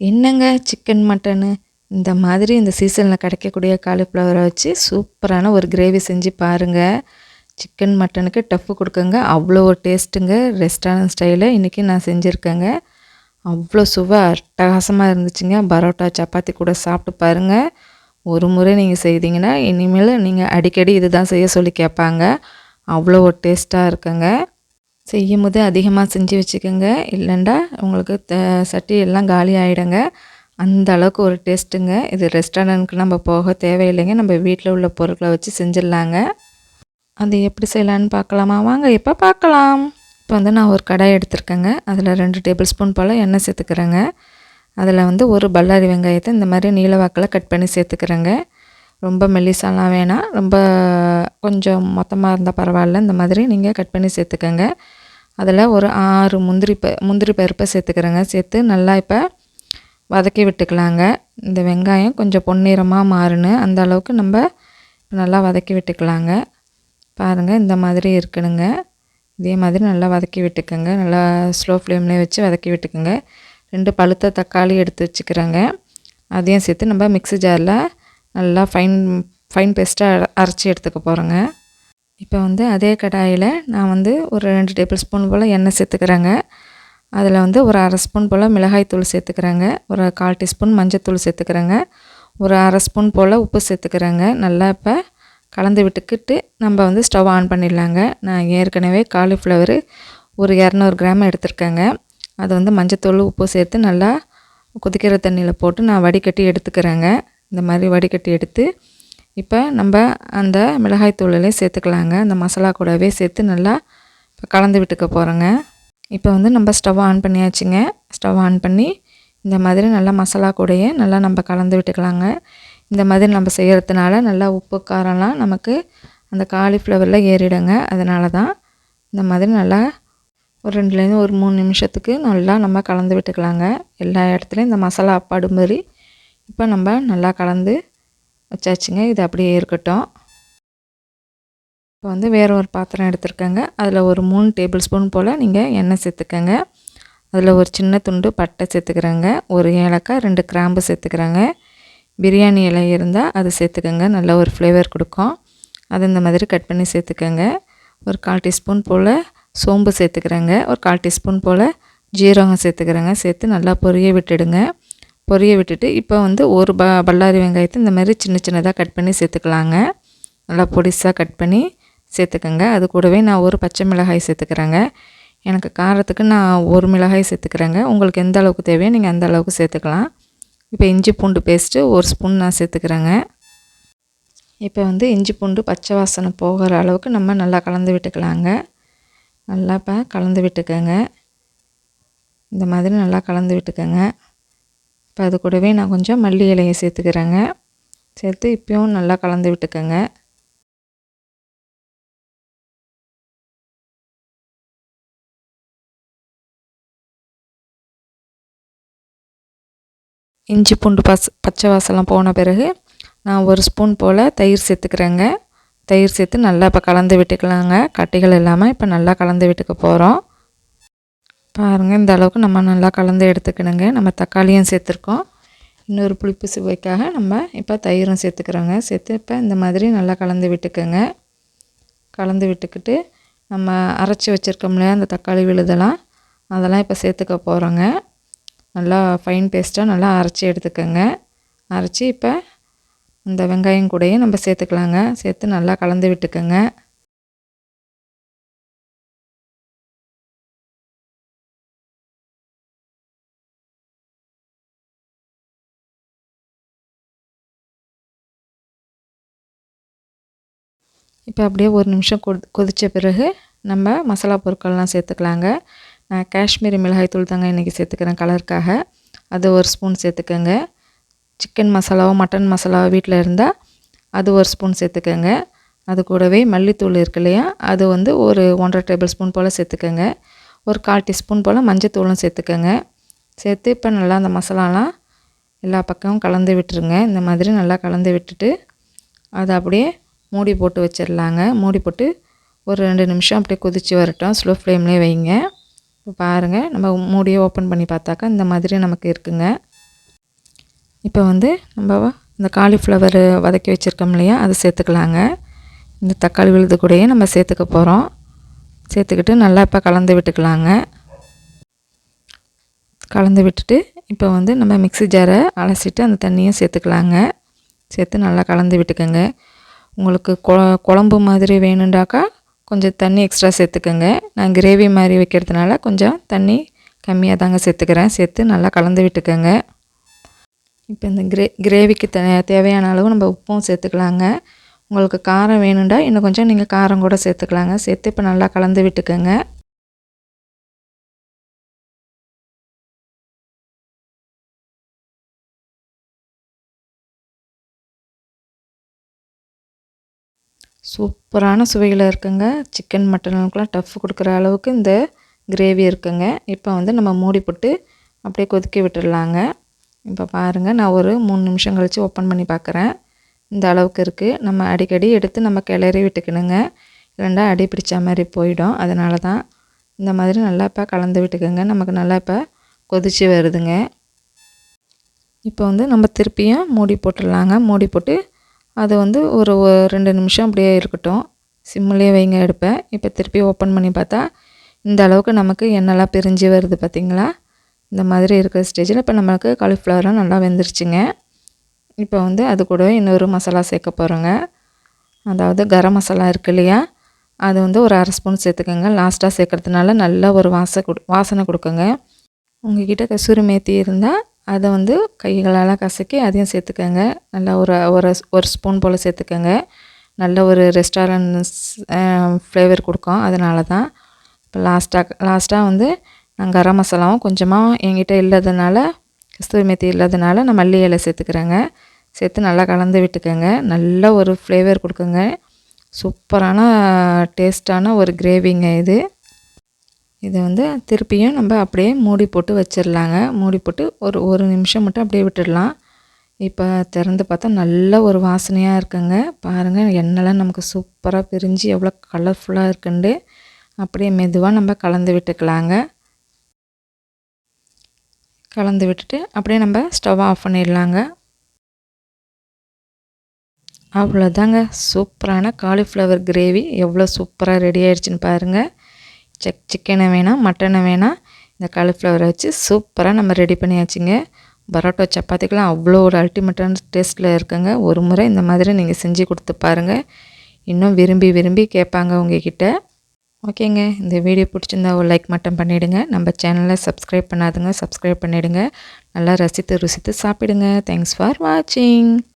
என்னங்க chicken mutton இந்த மாதிரி இந்த சீசனில் கிடைக்கக்கூடிய காலிஃப்ளவரை வச்சு சூப்பரான ஒரு கிரேவி செஞ்சு பாருங்கள் சிக்கன் மட்டனுக்கு டஃப்பு கொடுக்குங்க. அவ்வளோ ஒரு டேஸ்ட்டுங்க ரெஸ்டாரண்ட் ஸ்டைலில் இன்றைக்கி நான் செஞ்சுருக்கேங்க. அவ்வளோ சுவை அட்டகாசமாக இருந்துச்சுங்க. பரோட்டா சப்பாத்தி கூட சாப்பிட்டு பாருங்கள் ஒரு முறை நீங்கள் செய்தீங்கன்னா இனிமேல் நீங்கள் அடிக்கடி இது தான் செய்ய சொல்லி கேட்பாங்க. அவ்வளோ ஒரு டேஸ்ட்டாக இருக்குங்க. செய்யும் போது அதிகமாக செஞ்சு வச்சுக்கோங்க. இல்லைண்டா உங்களுக்கு த சட்டி எல்லாம் காலி ஆகிடுங்க அந்த அளவுக்கு ஒரு டேஸ்ட்டுங்க. இது ரெஸ்டாரண்ட்டுக்கு நம்ம போக தேவையில்லைங்க. நம்ம வீட்டில் உள்ள பொருட்களை வச்சு செஞ்சிடலாங்க. அது எப்படி செய்யலான்னு பார்க்கலாமா? வாங்க இப்போ பார்க்கலாம்? இப்போ வந்து நான் ஒரு கடாய் எடுத்திருக்கேங்க. அதில் ரெண்டு டேபிள் ஸ்பூன் போல் எண்ணெய் சேர்த்துக்கிறேங்க. அதில் வந்து ஒரு பல்லாரி வெங்காயத்தை இந்த மாதிரி நீளவாக்கில் கட் பண்ணி சேர்த்துக்கிறேங்க. ரொம்ப மெல்லிசாலாம் வேணாம். ரொம்ப கொஞ்சம் மொத்தமாக இருந்தால் பரவாயில்ல. இந்த மாதிரி நீங்கள் கட் பண்ணி சேர்த்துக்கோங்க. அதில் ஒரு ஆறு முந்திரி ப முந்திரி பருப்பை சேர்த்துக்கிறேங்க. சேர்த்து நல்லா இப்போ வதக்கி விட்டுக்கலாங்க. இந்த வெங்காயம் கொஞ்சம் பொன்னிறமாக மாறுன்னு அந்த அளவுக்கு நம்ம நல்லா வதக்கி விட்டுக்கலாங்க. பாருங்கள் இந்த மாதிரி இருக்கணுங்க இதே மாதிரி நல்லா வதக்கி விட்டுக்கோங்க. நல்லா ஸ்லோ ஃப்ளேம்லேயே வச்சு வதக்கி விட்டுக்கோங்க. ரெண்டு பழுத்த தக்காளி எடுத்து வச்சுக்கிறேங்க. அதையும் சேர்த்து நம்ம மிக்ஸி ஜாரில் நல்லா ஃபைன் ஃபைன் பேஸ்ட்டாக அரைச்சி எடுத்துக்க போகிறேங்க இப்போ வந்து அதே கடாயில் நான் வந்து ஒரு ரெண்டு டேபிள் ஸ்பூன் போல் எண்ணெய் சேர்த்துக்கிறேங்க. அதில் வந்து ஒரு அரை ஸ்பூன் போல் மிளகாய் தூள் சேர்த்துக்கிறேங்க. ஒரு கால் டீஸ்பூன் மஞ்சத்தூள் சேர்த்துக்கிறேங்க. ஒரு அரை ஸ்பூன் போல் உப்பு சேர்த்துக்கிறேங்க. நல்லா இப்போ கலந்து விட்டுக்கிட்டு நம்ம வந்து ஸ்டவ் ஆன் பண்ணிடலாங்க. நான் ஏற்கனவே காலிஃப்ளவர் ஒரு இரநூறு கிராம் எடுத்திருக்கேங்க. அது வந்து மஞ்சத்தூள் உப்பு சேர்த்து நல்லா கொதிக்கிற தண்ணியில் போட்டு நான் வடிகட்டி எடுத்துக்கிறேங்க. இந்த மாதிரி வடிகட்டி எடுத்து இப்போ நம்ம அந்த மிளகாய் தூளிலே சேர்த்துக்கலாங்க. அந்த மசாலா கூடவே சேர்த்து நல்லா இப்போ கலந்து விட்டுக்க போகிறோங்க இப்போ வந்து நம்ம ஸ்டவ் ஆன் பண்ணியாச்சுங்க. ஸ்டவ் ஆன் பண்ணி இந்த மாதிரி நல்லா மசாலா கூடையே நல்லா நம்ம கலந்து விட்டுக்கலாங்க. இந்த மாதிரி நம்ம செய்கிறதுனால நல்லா உப்பு காரம்லாம் நமக்கு அந்த காலிஃப்ளவரில் ஏறிடுங்க. அதனால தான் இந்த மாதிரி நல்லா ஒரு ரெண்டுலேருந்து ஒரு மூணு நிமிஷத்துக்கு நல்லா நம்ம கலந்து விட்டுக்கலாங்க. எல்லா இடத்துலையும் இந்த மசாலா படுமாரி இப்போ நம்ம நல்லா கலந்து வச்சாச்சுங்க. இது அப்படியே இருக்கட்டும். இப்போ வந்து வேறு ஒரு பாத்திரம் எடுத்துருக்கேங்க. அதில் ஒரு மூணு டேபிள் ஸ்பூன் போல் நீங்கள் எண்ணெய் சேர்த்துக்கங்க. அதில் ஒரு சின்ன துண்டு பட்டை சேர்த்துக்கிறேங்க. ஒரு ஏலக்காய் ரெண்டு கிராம்பு சேர்த்துக்கிறேங்க. பிரியாணி இலை இருந்தால் அது சேர்த்துக்கோங்க. நல்ல ஒரு ஃப்ளேவர் கொடுக்கும். அது இந்த மாதிரி கட் பண்ணி சேர்த்துக்கோங்க. ஒரு கால் டீஸ்பூன் போல் சோம்பு சேர்த்துக்கிறேங்க. ஒரு கால் டீஸ்பூன் போல் ஜீரகம் சேர்த்துக்கிறேங்க. சேர்த்து நல்லா பொரிய விட்டுடுங்க. பொரிய விட்டுட்டு இப்போ வந்து ஒரு ப பல்லாரி வெங்காயத்தை இந்த மாதிரி சின்ன சின்னதாக கட் பண்ணி சேர்த்துக்கலாங்க. நல்லா பொடிசாக கட் பண்ணி சேர்த்துக்கோங்க. அது கூடவே நான் ஒரு பச்சை மிளகாய் சேர்த்துக்கிறேங்க. எனக்கு காரத்துக்கு நான் ஒரு மிளகாய் சேர்த்துக்கிறேங்க. உங்களுக்கு எந்த அளவுக்கு தேவையோ நீங்கள் அந்த அளவுக்கு சேர்த்துக்கலாம். இப்போ இஞ்சி பூண்டு பேஸ்ட்டு ஒரு ஸ்பூன் நான் சேர்த்துக்கிறேங்க. இப்போ வந்து இஞ்சி பூண்டு பச்சை வாசனை போகிற அளவுக்கு நம்ம நல்லா கலந்து விட்டுக்கலாங்க. நல்லா இப்போ கலந்து விட்டுக்கோங்க. இந்த மாதிரி நல்லா கலந்து விட்டுக்கோங்க. இப்போ அது கூடவே நான் கொஞ்சம் மல்லி இலையை சேர்த்துக்கிறேங்க. சேர்த்து இப்போயும் நல்லா கலந்து விட்டுக்கோங்க. இஞ்சி பூண்டு பஸ் பச்சை வாசலாம் போன பிறகு நான் ஒரு ஸ்பூன் போல் தயிர் சேர்த்துக்கிறேங்க. தயிர் சேர்த்து நல்லா இப்போ கலந்து விட்டுக்கலாங்க. கட்டிகள் இல்லாமல் இப்போ நல்லா கலந்து விட்டுக்க போகிறோம். பாருங்கள் இந்த அளவுக்கு நம்ம நல்லா கலந்து எடுத்துக்கணுங்க. நம்ம தக்காளியும் சேர்த்துருக்கோம். இன்னொரு புளிப்பு சுவைக்காக நம்ம இப்போ தயிரும் சேர்த்துக்கிறோங்க. சேர்த்து இப்போ இந்த மாதிரி நல்லா கலந்து விட்டுக்கோங்க. கலந்து விட்டுக்கிட்டு நம்ம அரைச்சி வச்சுருக்கோம்லையா அந்த தக்காளி விழுதெல்லாம் அதெல்லாம் இப்போ சேர்த்துக்க போகிறோங்க நல்லா ஃபைன் பேஸ்ட்டாக நல்லா அரைச்சி எடுத்துக்கோங்க. அரைச்சி இப்போ இந்த வெங்காயம் கூடையும் நம்ம சேர்த்துக்கலாங்க. சேர்த்து நல்லா கலந்து விட்டுக்கோங்க. இப்போ அப்படியே ஒரு நிமிஷம் கொதி கொதித்த பிறகு நம்ம மசாலா பொருட்கள்லாம் சேர்த்துக்கலாங்க. நான் காஷ்மீரி மிளகாய் தூள் தாங்க இன்றைக்கி சேர்த்துக்கிறேன் கலருக்காக. அது ஒரு ஸ்பூன் சேர்த்துக்கோங்க. சிக்கன் மசாலாவோ மட்டன் மசாலாவோ வீட்டில் இருந்தால் அது ஒரு ஸ்பூன் சேர்த்துக்கோங்க. அது கூடவே மல்லித்தூள் இருக்கு இல்லையா அது வந்து ஒரு ஒன்றரை டேபிள் ஸ்பூன் போல் சேர்த்துக்கோங்க. ஒரு கால் டீஸ்பூன் போல் மஞ்சத்தூளும் சேர்த்துக்கோங்க. சேர்த்து இப்போ நல்லா அந்த மசாலாலாம் எல்லா பக்கமும் கலந்து விட்டுருங்க. இந்த மாதிரி நல்லா கலந்து விட்டுட்டு அதை அப்படியே மூடி போட்டு வச்சிடலாங்க. மூடி போட்டு ஒரு ரெண்டு நிமிஷம் அப்படியே கொதித்து வரட்டும். ஸ்லோ ஃப்ளேம்லேயே வைங்க. இப்போ பாருங்கள் நம்ம மூடியை ஓப்பன் பண்ணி பார்த்தாக்கா இந்த மாதிரி நமக்கு இருக்குங்க. இப்போ வந்து நம்ம இந்த காலிஃப்ளவர் வதக்கி வச்சுருக்கோம் இல்லையா அதை சேர்த்துக்கலாங்க. இந்த தக்காளி விழுது கூடயே நம்ம சேர்த்துக்க போகிறோம் சேர்த்துக்கிட்டு நல்லா இப்போ கலந்து விட்டுக்கலாங்க. கலந்து விட்டுட்டு இப்போ வந்து நம்ம மிக்ஸி ஜாரை அலசிட்டு அந்த தண்ணியும் சேர்த்துக்கலாங்க. சேர்த்து நல்லா கலந்து விட்டுக்கோங்க. உங்களுக்கு கொ குழம்பு மாதிரி வேணுண்டாக்கா கொஞ்சம் தண்ணி எக்ஸ்ட்ரா சேர்த்துக்கோங்க. நான் கிரேவி மாதிரி வைக்கிறதுனால கொஞ்சம் தண்ணி கம்மியாக தாங்க சேர்த்துக்கிறேன். சேர்த்து நல்லா கலந்து விட்டுக்கோங்க. இப்போ இந்த கிரே கிரேவிக்கு தே தேவையான அளவு நம்ம உப்பும் சேர்த்துக்கலாங்க. உங்களுக்கு காரம் வேணுண்டா இன்னும் கொஞ்சம் நீங்கள் காரம் கூட சேர்த்துக்கலாங்க. சேர்த்து இப்போ நல்லா கலந்து விட்டுக்கோங்க. சூப்பரான சுவையில் இருக்குங்க. சிக்கன் மட்டனுக்கெலாம் டஃப் கொடுக்குற அளவுக்கு இந்த கிரேவி இருக்குங்க. இப்போ வந்து நம்ம மூடி போட்டு அப்படியே கொதிக்க விட்டுடலாங்க. இப்போ பாருங்கள் நான் ஒரு மூணு நிமிஷம் கழித்து ஓப்பன் பண்ணி பார்க்குறேன் இந்த அளவுக்கு இருக்குது நம்ம அடிக்கடி எடுத்து நம்ம கிளறி விட்டுக்கணுங்க. இல்லைண்டா அடி பிடிச்ச மாதிரி போயிடும். அதனால தான் இந்த மாதிரி நல்லா இப்போ கலந்து விட்டுக்கோங்க. நமக்கு நல்லா இப்போ கொதித்து வருதுங்க. இப்போ வந்து நம்ம திருப்பியும் மூடி போட்டுடலாங்க. மூடி போட்டு அது வந்து ஒரு ரெண்டு நிமிஷம் அப்படியே இருக்கட்டும். சிம்மிலே வைங்க எடுப்பேன். இப்போ திருப்பி ஓப்பன் பண்ணி பார்த்தா இந்த அளவுக்கு நமக்கு எண்ணெய்லாம் பிரிஞ்சு வருது பார்த்திங்களா? இந்த மாதிரி இருக்கிற ஸ்டேஜில் இப்போ நம்மளுக்கு காலிஃப்ளவரும் நல்லா வெந்துருச்சுங்க. இப்போ வந்து அது கூடவே இன்னொரு மசாலா சேர்க்க போகிறோங்க அதாவது கரம் மசாலா இருக்கு இல்லையா? அது வந்து ஒரு அரை ஸ்பூன் சேர்த்துக்கோங்க. லாஸ்ட்டாக சேர்க்குறதுனால நல்ல ஒரு வாச கொடு வாசனை கொடுக்குங்க. உங்ககிட்ட கசூரி மேத்தி இருந்தால் அதை வந்து கைகளால் கசக்கி அதையும் சேர்த்துக்கோங்க. நல்லா ஒரு ஒரு ஒரு ஸ்பூன் போல் சேர்த்துக்கோங்க. நல்ல ஒரு ரெஸ்டாரண்ட் ஃப்ளேவர் கொடுக்கும். அதனால தான் இப்போ லாஸ்ட்டாக லாஸ்ட்டாக வந்து நான் கரம் மசாலாவும் கொஞ்சமாக என்கிட்ட இல்லாதனால கஸ்தூரி மெத்தி இல்லாதனால நான் மல்லி இலை சேர்த்துக்கிறேங்க. சேர்த்து நல்லா கலந்து விட்டுக்கோங்க. நல்ல ஒரு ஃப்ளேவர் கொடுக்குங்க. சூப்பரான டேஸ்ட்டான ஒரு கிரேவிங்க இது. இதை வந்து திருப்பியும் நம்ம அப்படியே மூடி போட்டு வச்சிடலாங்க. மூடி போட்டு ஒரு ஒரு நிமிஷம் மட்டும் அப்படியே விட்டுடலாம். இப்போ திறந்து பார்த்தா நல்ல ஒரு வாசனையாக இருக்குங்க. பாருங்கள் எண்ணெய்லாம் நமக்கு சூப்பராக பிரிஞ்சு எவ்வளோ கலர்ஃபுல்லாக இருக்குண்டு. அப்படியே மெதுவாக நம்ம கலந்து விட்டுக்கலாங்க. கலந்து விட்டுட்டு அப்படியே நம்ம ஸ்டவ் ஆஃப் பண்ணிடலாங்க. அவ்வளோதாங்க. சூப்பரான காலிஃப்ளவர் கிரேவி எவ்வளோ சூப்பராக ரெடி ஆயிடுச்சுன்னு பாருங்கள் செக் சிக்கனை வேணாம் மட்டனை வேணாம் இந்த காலிஃப்ளவரை வச்சு சூப்பராக நம்ம ரெடி பண்ணியாச்சுங்க. பரோட்டா சப்பாத்திக்கெலாம் அவ்வளோ ஒரு அல்டிமேட்டான டேஸ்ட்டில் இருக்குங்க. ஒரு முறை இந்த மாதிரி நீங்கள் செஞ்சு கொடுத்து பாருங்கள் இன்னும் விரும்பி விரும்பி கேட்பாங்க உங்ககிட்ட. ஓகேங்க. இந்த வீடியோ பிடிச்சிருந்தா ஒரு லைக் மட்டும் பண்ணிவிடுங்க நம்ம சேனலை சப்ஸ்கிரைப் பண்ணாதுங்க சப்ஸ்கிரைப் பண்ணிவிடுங்க நல்லா ரசித்து ருசித்து சாப்பிடுங்க. தேங்க்ஸ் ஃபார் வாட்சிங்